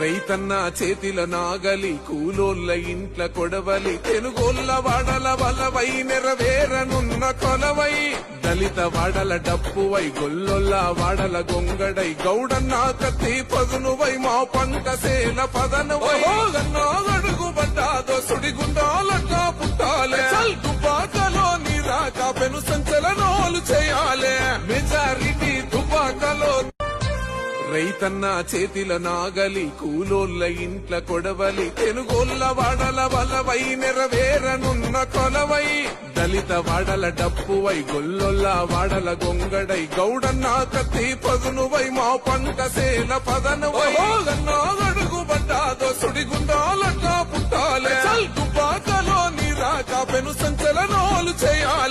రైతన్న చేతిల నాగలి కూలోళ్ళ ఇంట్ల కొడవలి తెలుగోళ్ళ వాడల వలవై నెరవేరనున్న కొలవై. దళిత వాడల డప్పువై గొల్లొల్ల వాడల గొంగడై గౌడన్న కత్తి పదునువై మా పంట సేల పదనువై. గడుగు పడ్డాదో రైతన్న చేతిల నాగలి కూలోళ్ళ ఇంట్ల కొడవలి తెలుగోళ్ళ వాడల వలవై నెరవేరనున్న కొలవై. దళిత వాడల డప్పువై గొల్లొల్ల వాడల గొంగడై గౌడన్న కత్తి పదునువై మా పంట సేల పదనువై. గడుగు పడ్డాదో సుడిగుండాలట్లా పుట్టాలే. నీ రాక పెను సంచలనాలు చేయాలి.